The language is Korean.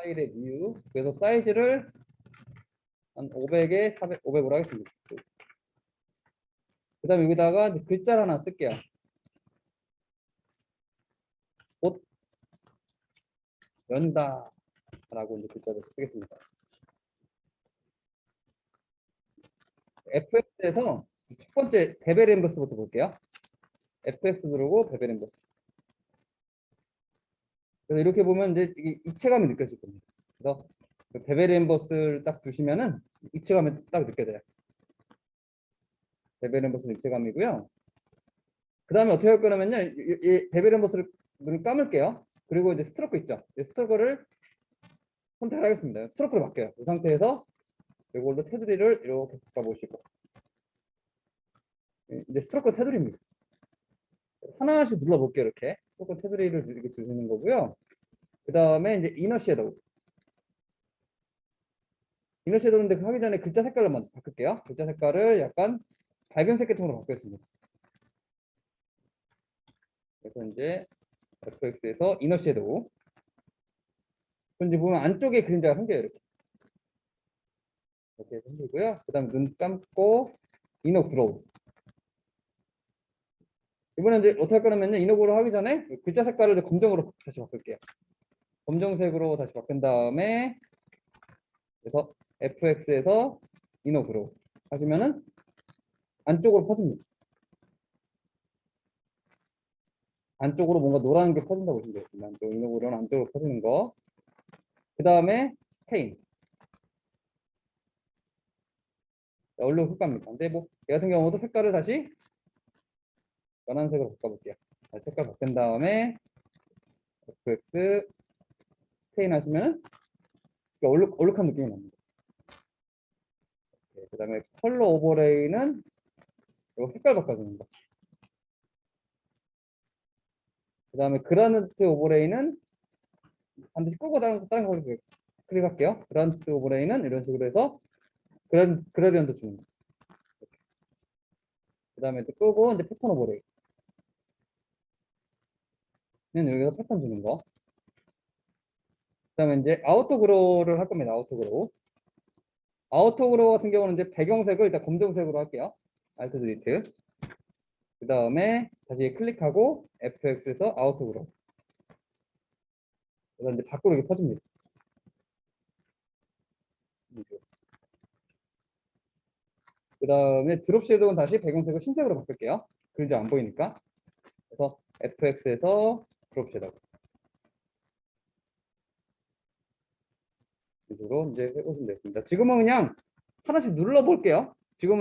파일의 new. 그래서 사이즈를 한 500에 400, 500으로 하겠습니다. 그 다음에 여기다가 글자를 하나 쓸게요. 곧 연다 라고 이제 글자를 쓰겠습니다. FX에서 첫 번째 베벨 엠버스부터 볼게요. FX 누르고 베벨 엠버스. 그래서 이렇게 보면 이제 입체감이 느껴질 겁니다. 그래서 그 베벨 엠버스를 딱 두시면은 입체감이 딱 느껴져요. 베벨 엠버스는 입체감이고요. 그 다음에 어떻게 할 거냐면요. 이, 이 베벨 엠버스를 눈을 감을게요. 그리고 이제 스트로크 있죠. 이 스트로크를 선택하겠습니다. 스트로크를 바뀌어요. 이 상태에서 이걸로 테두리를 이렇게 바꿔보시고 예, 이제 스트로크 테두리입니다. 하나씩 눌러볼게요. 이렇게 스트로크 테두리를 이렇게 두시는 거고요. 그 다음에 이제 이너 섀도우 이너 섀도우인데 그 하기 전에 글자 색깔을 먼저 바꿀게요. 글자 색깔을 약간 밝은 색 계통으로 바꾸겠습니다. 그래서 이제 FX에서 이너 섀도우 그럼 이제 보면 안쪽에 그림자가 생겨요. 이렇게 이렇게 생기고요. 그 다음 눈 감고 이너 그로우 이번엔 이제 어떻게 할 거냐면요. 그로우 하기 전에 글자 색깔을 검정으로 다시 바꿀게요. 검정색으로 다시 바꾼 다음에 그래서 FX에서 그로우 하시면은 안쪽으로 퍼집니다. 안쪽으로 뭔가 노란 게 퍼진다고 보시면 되겠습니다. 안쪽 이너 그로우는 안쪽으로 퍼지는 거. 그 다음에 페인. 얼룩 효과입니다. 근데 뭐, 얘 같은 경우도 색깔을 다시 연한색으로 바꿔볼게요. 다시 색깔 바꾼 다음에 FX 페인 하시면 얼룩, 얼룩한 느낌이 납니다. 그 다음에 컬러 오버레이는 이거 색깔 거. 그 다음에 그라는트 오버레이는 반드시 끄고 다른, 다른 걸 클릭할게요. 그라는트 오버레이는 이런 식으로 해서 그라, 그라디언트 주는 거. 그 다음에 또 끄고 이제 패턴 오버레이. 는 여기서 패턴 주는 거. 그 다음에 이제 아우터 그로우를 할 겁니다. 아우터 그로우. 아우터 그로우 같은 경우는 이제 배경색을 일단 검정색으로 할게요. 알트 드리트. 그 다음에 다시 클릭하고 FX에서 아우터 그로우. 그다음 이제 밖으로 이렇게 퍼집니다. 그 다음에 드롭 섀도우는 다시 배경색을 흰색으로 바꿀게요. 그림자 안 보이니까. 그래서 FX에서 섀도우. 이쪽으로 이제 해보시면 되겠습니다. 지금은 그냥 하나씩 눌러 볼게요. 지금은